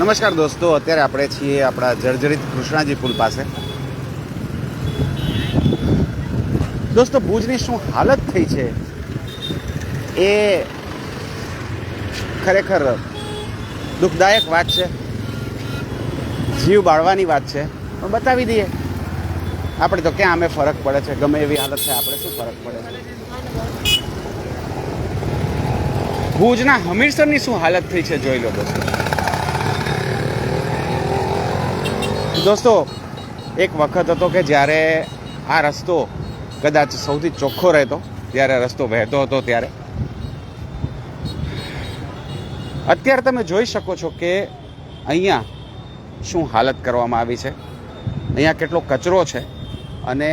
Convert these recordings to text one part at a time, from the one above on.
નમસ્કાર દોસ્તો, અત્યારે આપણે છીએ આપણા જર્જરિત કૃષ્ણાજી પુલ પાસે. દોસ્તો, ભુજની શું હાલત થઈ છે? એ ખરેખર દુઃખદાયક વાત છે. જીવ બાળવાની વાત છે. પણ બતાવી દઈએ. આપણે તો ક્યાં અમે ફરક પડે છે? ગમે એવી હાલત છે આપણે શું ફરક પડે છે? ભુજના હમીરસરની શું હાલત થઈ છે, જોઈ લો દોસ્તો. દોસ્તો, એક વખત હતો કે જ્યારે આ રસ્તો કદાચ સૌથી ચોખ્ખો રહેતો, જ્યારે રસ્તો વહેતો હતો ત્યારે. અત્યારે તમે જોઈ શકો છો કે અહીંયા શું હાલત કરવામાં આવી છે. અહીંયા કેટલો કચરો છે અને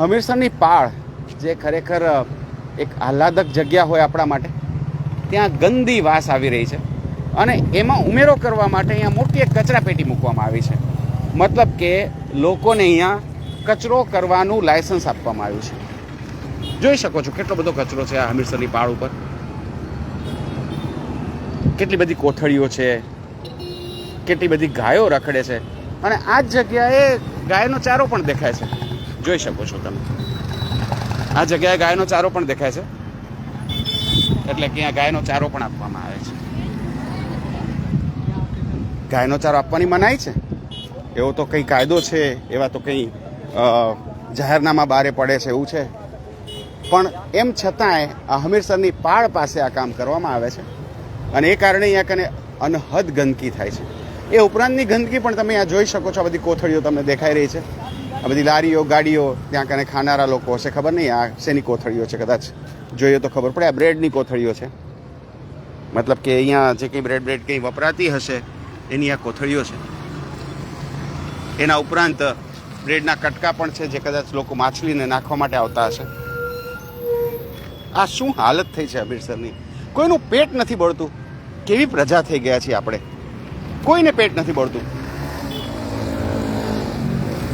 હમીરસરની પાળ, જે ખરેખર એક આહલાદક જગ્યા હોય આપણા માટે, ત્યાં ગંદી વાસ આવી રહી છે. અને એમાં ઉમેરો કરવા માટે અહીંયા મોટી એક કચરા પેટી મૂકવામાં આવી છે. મતલબ કે લોકોને અહીંયા કચરો કરવાનું લાયસન્સ આપવામાં આવ્યું છે. જોઈ શકો છો કેટલો બધો કચરો છે આ હમીરસરની પાળ ઉપર. કેટલી બધી કોથળીઓ છે. કેટલી બધી ગાયો રખડે છે. અને આ જ જગ્યાએ ગાયનો ચારો પણ દેખાય છે. જોઈ શકો છો તમે. આ જગ્યાએ ગાયનો ચારો પણ દેખાય છે. એટલે કે અહીંયા ગાયનો ચારો પણ આપવામાં આવે છે. ગાયનો ચારો આપવાની મનાઈ છે. એવો તો કંઈ કાયદો છે, એવા તો કંઈ જાહેરનામા બારે પડે છે એવું છે. પણ એમ છતાંય આ હમીરસરની પાળ પાસે આ કામ કરવામાં આવે છે અને એ કારણે અહીંયા કને અનહદ ગંદકી થાય છે. એ ઉપરાંતની ગંદકી પણ તમે અહીંયા જોઈ શકો છો, આ બધી કોથળીઓ તમને દેખાઈ રહી છે. આ બધી લારીઓ, ગાડીઓ, ત્યાં કને ખાનારા લોકો હશે, ખબર નહીં, આ શેની કોથળીઓ છે કદાચ. જોઈએ તો ખબર પડે, આ બ્રેડની કોથળીઓ છે. મતલબ કે અહીંયા જે કંઈ બ્રેડ બ્રેડ કંઈ વપરાતી હશે, એની આ કોથળીઓ છે. એના ઉપરાંત બ્રેડના કટકા પણ છે જે કદાચ લોકો માછલીને નાખવા માટે આવતા હશે. આ શું હાલત થઈ છે અમીરસરની કોઈનું પેટ નથી બળતું. કેવી પ્રજા થઈ ગયા છીએ આપણે? કોઈને પેટ નથી બળતું.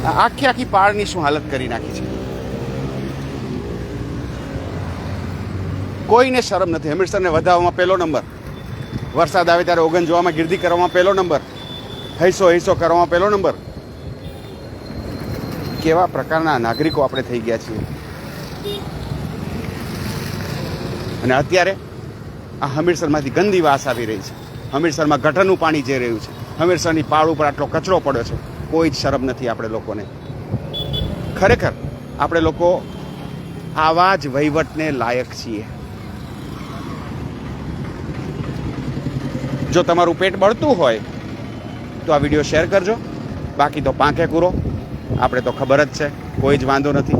આખી આખી પાળની શું હાલત કરી નાખી છે? કોઈને શરમ નથી. હમીરસરને વધાવવામાં પહેલો નંબર. વરસાદ આવે ત્યારે ઓગન જોવામાં ગીર્દી કરવામાં પહેલો નંબર. હૈસો હૈસો કરવામાં પહેલો નંબર. કેવા પ્રકારના નાગરિકો આપણે થઈ ગયા છીએ? અને અત્યારે આ હમીરસરમાંથી ગંદી વાસ આવી રહી છે. હમીરસરમાં ગટરનું પાણી જઈ રહ્યું છે હમીરસરની પાળ ઉપર આટલો કચરો પડ્યો છે, કોઈ જ શરમ નથી આપણે લોકોને. ખરેખર આપણે લોકો આવા જ વહીવટને લાયક છીએ. જો તમારું પેટ બળતું હોય, તો આ વીડિયો શેર કરજો. બાકી તો પાંખે કૂરો. આપણે તો ખબર જ છે કોઈ જ વાંધો નથી.